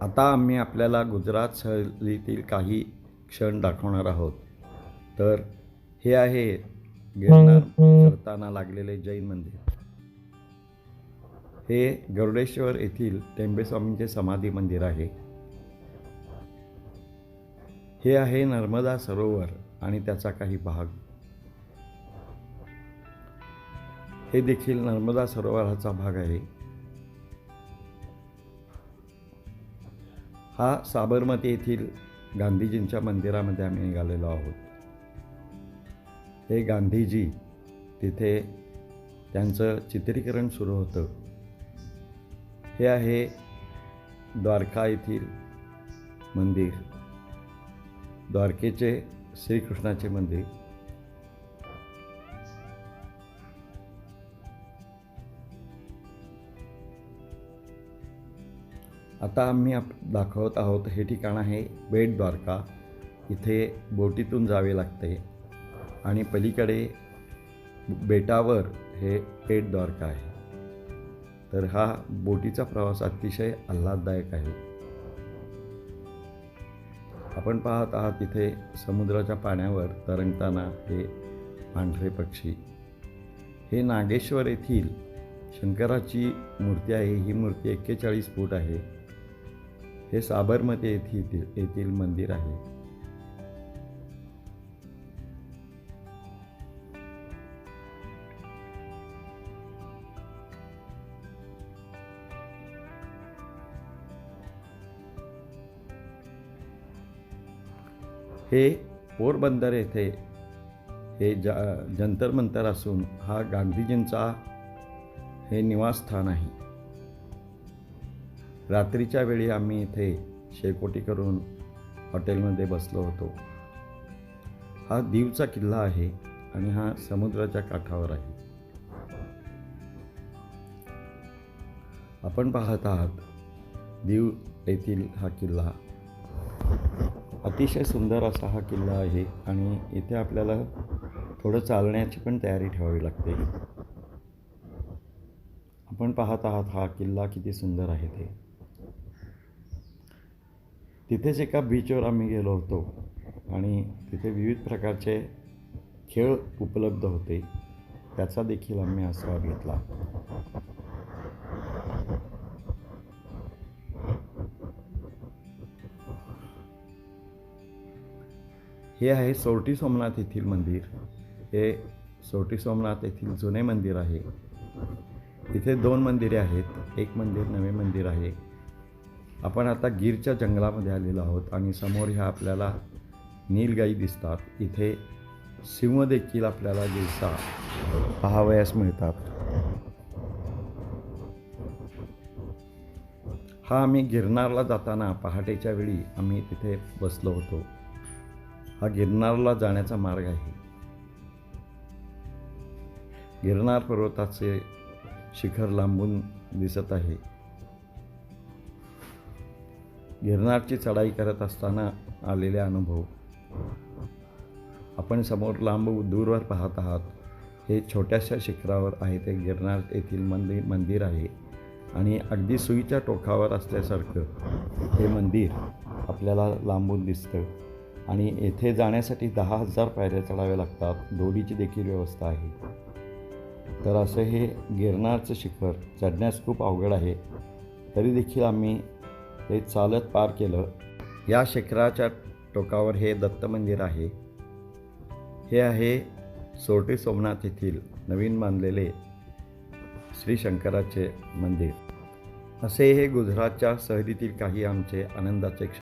आता आम्ही आपल्याला गुजरात सहलीतील काही क्षण दाखवणार आहोत. तर हे आहे गिरनार चढताना लागलेले जैन मंदिर. हे गरुडेश्वर येथील टेंबेस्वामींचे समाधी मंदिर आहे. हे आहे नर्मदा सरोवर आणि त्याचा काही भाग. हे देखील नर्मदा सरोवराचा भाग आहे. हा साबरमती येथील गांधीजींच्या मंदिरामध्ये आम्ही निघालेलो आहोत. हे गांधीजी तिथे त्यांचं चित्रीकरण सुरू होतं. हे आहे द्वारका येथील मंदिर. द्वारकेचे श्रीकृष्णाचे मंदिर. आता आम्ही आप दाखवत आहोत हे ठिकाण आहे बेट द्वारका इथे बोटीतून जावे लागते. आणि पलीकडे बेटावर हे बेट द्वारका आहे. तर हा बोटीचा प्रवास अतिशय आल्हाददायक आहे. आपण पाहत आहात इथे समुद्राच्या पाण्यावर तरंगताना हे पांढरे पक्षी. हे नागेश्वर येथील शंकराची मूर्ती आहे. ही मूर्ती एक्केचाळीस फूट आहे. हे साबरमती येथील येथील मंदिर आहे. हे पोरबंदर येथे हे जा जंतर मंतर असून हा गांधीजींचा हे निवासस्थान आहे. रात्रीच्या वेळी आम्ही इथे शेकोटी करून हॉटेलमध्ये बसलो होतो. हा दीवचा किल्ला आहे आणि हा समुद्राच्या काठावर आहे. आपण पाहत आहात दीव येथील हा किल्ला. अतिशय सुंदर असा हा किल्ला आहे आणि इथे आपल्याला थोडं चालण्याची पण तयारी ठेवावी लागते. आपण पाहत आहात हा किल्ला किती सुंदर आहे ते. तिथेच एका बीचवर आम्ही गेलो होतो. आणि तिथे विविध प्रकारचे खेळ उपलब्ध होते. त्याचा देखील आम्ही आस्वाद घेतला. हे आहे सोरटी सोमनाथ येथील मंदिर. हे सोरटी सोमनाथ येथील जुने मंदिर आहे. इथे दोन मंदिरे आहेत. एक मंदिर नवे मंदिर आहे. आपण आता गीरच्या जंगलामध्ये आलेलो आहोत आणि समोर ह्या आपल्याला नीलगाई दिसतात. इथे सिंह देखील आपल्याला दिवसा पाहावयास मिळतात. हा आम्ही गिरनारला जाताना पहाटेच्या वेळी आम्ही तिथे बसलो होतो. हा गिरनारला जाण्याचा मार्ग आहे. गिरनार पर्वताचे शिखर लांबून दिसत आहे. गिरनारची चढाई करत असताना आलेले अनुभव. आपण समोर लांब दूरवर पाहत आहात. हे छोट्याशा शिखरावर आहे ते गिरनार येथील मंदिर मंदिर आहे आणि अगदी सुईच्या टोकावर असल्यासारखं हे मंदिर आपल्याला लांबून दिसतं आणि येथे जाण्यासाठी दहा हजार पायऱ्या चढाव्या लागतात. दोरीची देखील व्यवस्था आहे. तर असं हे गिरनारचं शिखर चढण्यास खूप अवघड आहे. तरी देखील आम्ही ते चालत पार केलं. या शिखराच्या टोकावर हे दत्त मंदिर आहे. हे आहे सोरटी सोमनाथ येथील नवीन बांधलेले श्री शंकराचे मंदिर. असे हे गुजरातच्या सहलीतील काही आमचे आनंदाचे क्षण